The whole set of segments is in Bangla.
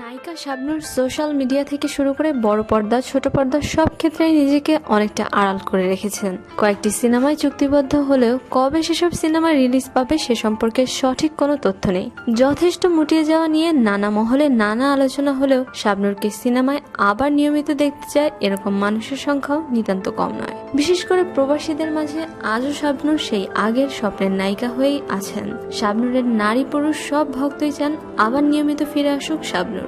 নায়িকা শাবনুর সোশ্যাল মিডিয়া থেকে শুরু করে বড় পর্দা, ছোট পর্দা সব ক্ষেত্রেই নিজেকে অনেকটা আড়াল করে রেখেছেন। কয়েকটি সিনেমায় চুক্তিবদ্ধ হলেও কবে সেসব সিনেমা রিলিজ পাবে সে সম্পর্কে সঠিক কোনো তথ্য নেই। যথেষ্ট মুটিয়ে যাওয়া নিয়ে নানা মহলে নানা আলোচনা হলেও শাবনুরকে সিনেমায় আবার নিয়মিত দেখতে চায় এরকম মানুষের সংখ্যাও নিতান্ত কম নয়। বিশেষ করে প্রবাসীদের মাঝে আজও শাবনুর সেই আগের স্বপ্নের নায়িকা হয়েই আছেন। শাবনুরের নারী পুরুষ সব ভক্তই চান আবার নিয়মিত ফিরে আসুক শাবনুর।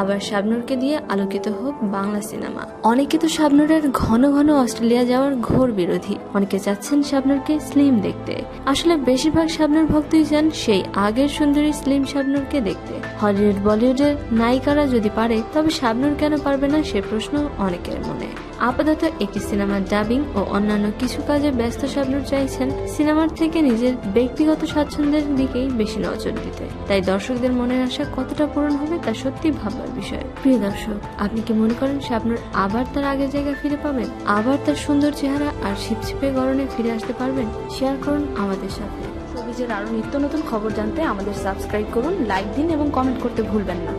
আবার শাবনুরকে দিয়ে আলোকিত হোক বাংলা সিনেমা। অনেকে তো শাবনুরের ঘন ঘন অস্ট্রেলিয়া যাওয়ার ঘোর বিরোধী। অনেকে চাচ্ছেন শাবনুরকে স্লিম দেখতে। আসলে বেশিরভাগ শাবনুর ভক্তই চান সেই আগের সুন্দরী স্লিম শাবনুরকে দেখতে। হলিউড, বলিউডের নায়িকারা যদি পারে, তবে শাবনুর কেন পারবে না সে প্রশ্ন অনেকের মনে। আপাতত একটি সিনেমার ডাবিং ও অন্যান্য কিছু কাজে ব্যস্ত শাবনুর চাইছেন সিনেমার থেকে নিজের ব্যক্তিগত স্বাচ্ছন্দ্যের দিকেই বেশি নজর দিতে। তাই দর্শকদের মনের আশা কতটা পূরণ হবে তা সত্যি ভাববার বিষয়। প্রিয় দর্শক, আপনি কি মনে করেন সে আপনার আবার তার আগের জায়গায় ফিরে পাবেন? আবার তার সুন্দর চেহারা আর ছিপছিপে গরনে ফিরে আসতে পারবেন? শেয়ার করুন আমাদের সাথে। ছবিজের আরও নিত্য নতুন খবর জানতে আমাদের সাবস্ক্রাইব করুন, লাইক দিন এবং কমেন্ট করতে ভুলবেন না।